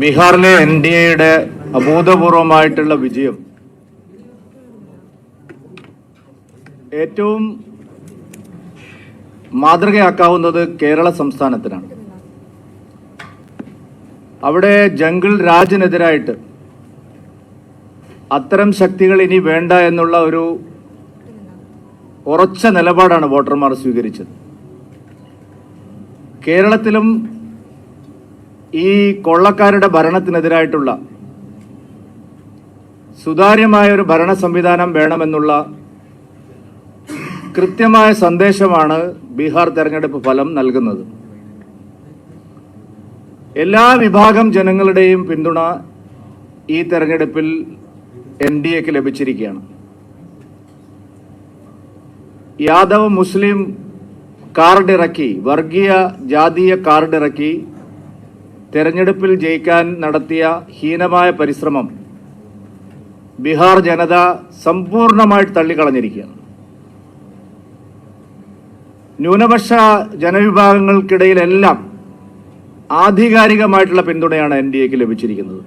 ബീഹാറിലെ N D എയുടെ അഭൂതപൂർവമായിട്ടുള്ള വിജയം. ഏറ്റവും മാതൃകയാക്കാവുന്നത് കേരള സംസ്ഥാനത്തിനാണ്. അവിടെ ജംഗിൾ രാജിനെതിരായിട്ട് അത്തരം ശക്തികൾ ഇനി വേണ്ട എന്നുള്ള ഒരു ഉറച്ച നിലപാടാണ് വോട്ടർമാർ സ്വീകരിച്ചത്. കേരളത്തിലും ഈ കൊള്ളക്കാരുടെ ഭരണത്തിനെതിരായിട്ടുള്ള സുതാര്യമായ ഒരു ഭരണ സംവിധാനം വേണമെന്നുള്ള കൃത്യമായ സന്ദേശമാണ് ബീഹാർ തെരഞ്ഞെടുപ്പ് ഫലം നൽകുന്നത്. എല്ലാ വിഭാഗം ജനങ്ങളുടെയും പിന്തുണ ഈ തെരഞ്ഞെടുപ്പിൽ എൻ ഡി എക്ക് ലഭിച്ചിരിക്കുകയാണ്. യാദവ് മുസ്ലിം കാർഡ് ഇറക്കി വർഗീയ ജാതീയ കാർഡ് ഇറക്കി തെരഞ്ഞെടുപ്പിൽ ജയിക്കാൻ നടത്തിയ ഹീനമായ പരിശ്രമം ബീഹാർ ജനത സമ്പൂർണമായിട്ട് തള്ളിക്കളഞ്ഞിരിക്കുകയാണ്. ന്യൂനപക്ഷ ജനവിഭാഗങ്ങൾക്കിടയിലെല്ലാം ആധികാരികമായിട്ടുള്ള പിന്തുണയാണ് എൻ ഡി എക്ക് ലഭിച്ചിരിക്കുന്നത്.